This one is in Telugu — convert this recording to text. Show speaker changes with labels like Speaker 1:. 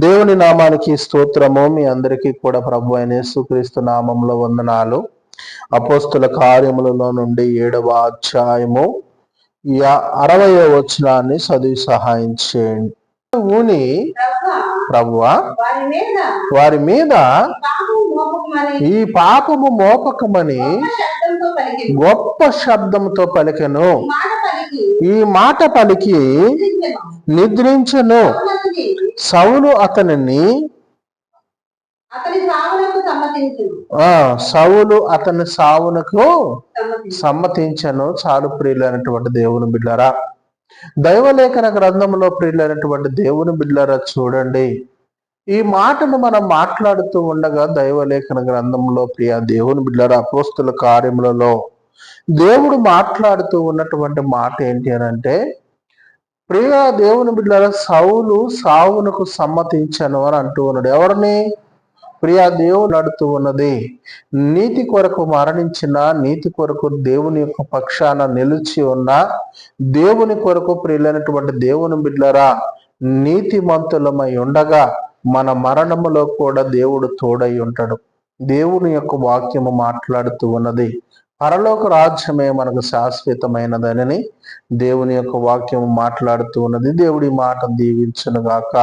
Speaker 1: దేవుని నామానికి స్తోత్రము మీ అందరికీ కూడా ప్రభు అయిన యేసుక్రీస్తు నామంలో వందనాలు. అపోస్తుల కార్యములలో నుండి ఏడవ అధ్యాయము అరవయో వచనాన్ని చదివి సహాయం చేయండి. ఊని
Speaker 2: ప్రభువా, వారి మీద
Speaker 1: ఈ పాపము మోపకమని
Speaker 2: గొప్ప శబ్దంతో
Speaker 1: శబ్దముతో పలికెను ఈ మాట పలికి
Speaker 2: నిద్రించను.
Speaker 1: సౌలు అతనిని సౌలు అతని సావునకు
Speaker 2: సమ్మతించు.
Speaker 1: సమ్మతించను. చాలు ప్రియులైనటువంటి దేవుని బిడ్డరా. దైవలేఖన గ్రంథంలో ప్రియులైనటువంటి దేవుని బిడ్డరా చూడండి. ఈ మాటను మనం మాట్లాడుతూ ఉండగా దైవలేఖన గ్రంథంలో ప్రియ దేవుని బిడ్డరా అపోస్తుల కార్యములలో దేవుడు మాట్లాడుతూ ఉన్నటువంటి మాట ఏంటి అని అంటే ప్రియ దేవుని బిడ్డల సౌలు సావునకు సమ్మతించను అని అంటూ ఉన్నాడు. ఎవరిని? ప్రియా దేవుడు నడుతూ ఉన్నది. నీతి కొరకు మరణించిన నీతి కొరకు దేవుని యొక్క పక్షాన నిలిచి ఉన్న దేవుని కొరకు ప్రియులైనటువంటి దేవుని బిడ్డరా నీతిమంతులమై ఉండగా మన మరణములో కూడా దేవుడు తోడై ఉంటాడు. దేవుని యొక్క వాక్యము మాట్లాడుతూ ఉన్నది. పరలోక రాజ్యమే మనకు శాశ్వతమైనదని దేవుని యొక్క వాక్యం మాట్లాడుతూ ఉన్నది. దేవుడి మాట దీవించను గాక